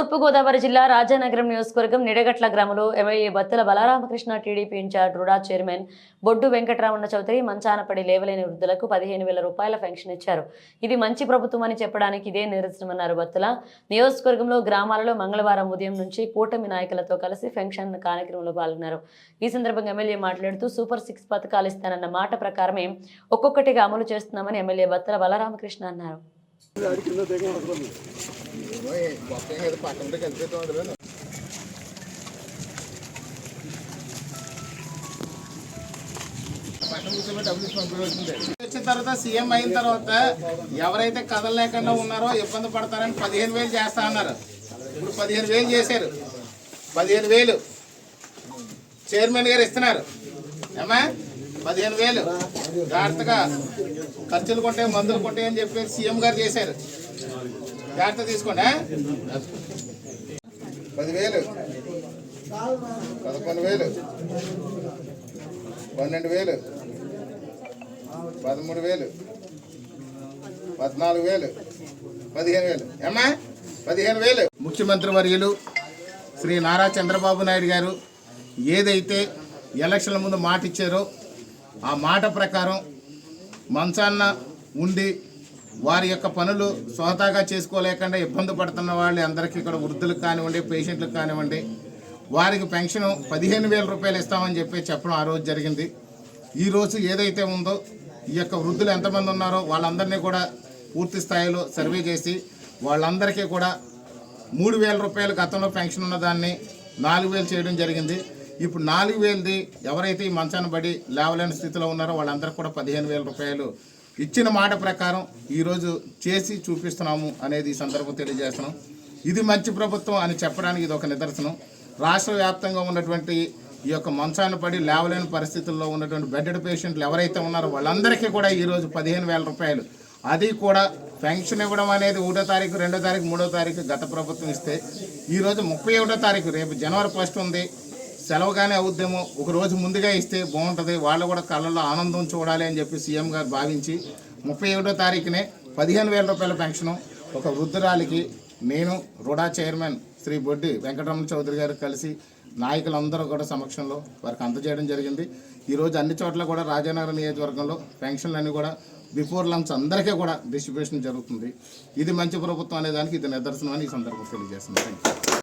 తూర్పుగోదావరి జిల్లా రాజానగరం నియోజకవర్గం నిడగట్ల గ్రామంలో MLA Battula Balaramakrishna TDP incharge RUDA chairman Boddu Venkataramana Chowdary మంచానపడి లేవలేని వృద్ధులకు పదిహేను వేల రూపాయల పెన్షన్ ఇచ్చారు. ఇది మంచి ప్రభుత్వం అని చెప్పడానికి ఇదే నిరసనమన్నారు బత్తుల. నియోజకవర్గంలో గ్రామాలలో మంగళవారం ఉదయం నుంచి కూటమి నాయకులతో కలిసి పెన్షన్ కార్యక్రమంలో పాల్గొన్నారు. ఈ సందర్భంగా ఎమ్మెల్యే మాట్లాడుతూ సూపర్ సిక్స్ పథకాలు ఇస్తానన్న మాట ప్రకారమే ఒక్కొక్కటిగా అమలు చేస్తున్నామని ఎమ్మెల్యే బత్తుల బలరామకృష్ణ అన్నారు. వచ్చిన తర్వాత సీఎం అయిన తర్వాత ఎవరైతే కథలు లేకుండా ఉన్నారో ఇబ్బంది పడతారని పదిహేను వేలు చేస్తా అన్నారు. ఇప్పుడు పదిహేను వేలు చేశారు. పదిహేను వేలు. చైర్మన్ గారు ఇస్తున్నారు. ఏమా పదిహేను వేలు. జాగ్రత్తగా ఖర్చులు కొంటే మందులు కొంటే అని చెప్పి సీఎం గారు చేశారు. జాగ్రత్త తీసుకోండి పదివేలు. పదకొండు వేలు. పన్నెండు వేలు. పదమూడు వేలు. పద్నాలుగు వేలు. పదిహేను వేలు. ఏమ్మా? పదిహేను వేలు. ముఖ్యమంత్రి వర్యులు శ్రీ నారా చంద్రబాబు నాయుడు గారు ఏదైతే ఎలక్షన్ల ముందు మాట ఇచ్చారో ఆ మాట ప్రకారం మంచాన్న ఉండి వారి యొక్క పనులు స్వతహాగా చేసుకోలేకుండా ఇబ్బంది పడుతున్న వాళ్ళు అందరికీ ఇక్కడ వృద్ధులకు కానివ్వండి పేషెంట్లకు కానివ్వండి. వారికి పెన్షన్ పదిహేను వేల రూపాయలు ఇస్తామని చెప్పి చెప్పడం ఆ రోజు జరిగింది. ఈ రోజు ఏదైతే ఉందో ఈ యొక్క వృద్ధులు ఎంతమంది ఉన్నారో వాళ్ళందరినీ కూడా పూర్తి స్థాయిలో సర్వే చేసి వాళ్ళందరికీ కూడా మూడు వేల రూపాయలు గతంలో పెన్షన్ ఉన్నదాన్ని నాలుగు వేలు చేయడం జరిగింది. ఇప్పుడు నాలుగు వేలది ఎవరైతే ఈ మంచాన్ని పడి లేవలేని స్థితిలో ఉన్నారో వాళ్ళందరికీ కూడా పదిహేను వేల రూపాయలు ఇచ్చిన మాట ప్రకారం ఈరోజు చేసి చూపిస్తున్నాము అనేది ఈ సందర్భం తెలియజేస్తున్నాం. ఇది మంచి ప్రభుత్వం అని చెప్పడానికి ఇది ఒక నిదర్శనం. రాష్ట్ర వ్యాప్తంగా ఉన్నటువంటి ఈ యొక్క మంచాన్ని పడి లేవలేని పరిస్థితుల్లో ఉన్నటువంటి బెడ్డెడ్ పేషెంట్లు ఎవరైతే ఉన్నారో వాళ్ళందరికీ కూడా ఈరోజు పదిహేను వేల రూపాయలు. అది కూడా పెన్షన్ ఇవ్వడం అనేది ఒకటో తారీఖు రెండో తారీఖు మూడో తారీఖు గత ప్రభుత్వం ఇస్తే ఈరోజు ముప్పై ఒకటో తారీఖు రేపు జనవరి ఫస్ట్ ఉంది. సెలవుగానే అవుద్దేమో. ఒక రోజు ముందుగా ఇస్తే బాగుంటుంది. వాళ్ళు కూడా కళ్ళల్లో ఆనందం చూడాలి అని చెప్పి సీఎం గారు భావించి ముప్పై ఏడో తారీఖునే పదిహేను వేల రూపాయల పెన్షను ఒక వృద్ధురాలికి నేను రుడా చైర్మన్ శ్రీ బొడ్డి వెంకటరమణ చౌదరి గారు కలిసి నాయకులందరూ కూడా సమక్షంలో వారికి అందజేయడం జరిగింది. ఈరోజు అన్ని చోట్ల కూడా రాజానగరం నియోజకవర్గంలో పెన్షన్లన్నీ కూడా బిఫోర్ లంచ్ అందరికీ కూడా డిస్ట్రిబ్యూషన్ జరుగుతుంది. ఇది మంచి ప్రభుత్వం అనే దానికి ఇది నిదర్శనం అని ఈ సందర్భంగా తెలియజేస్తున్నాను.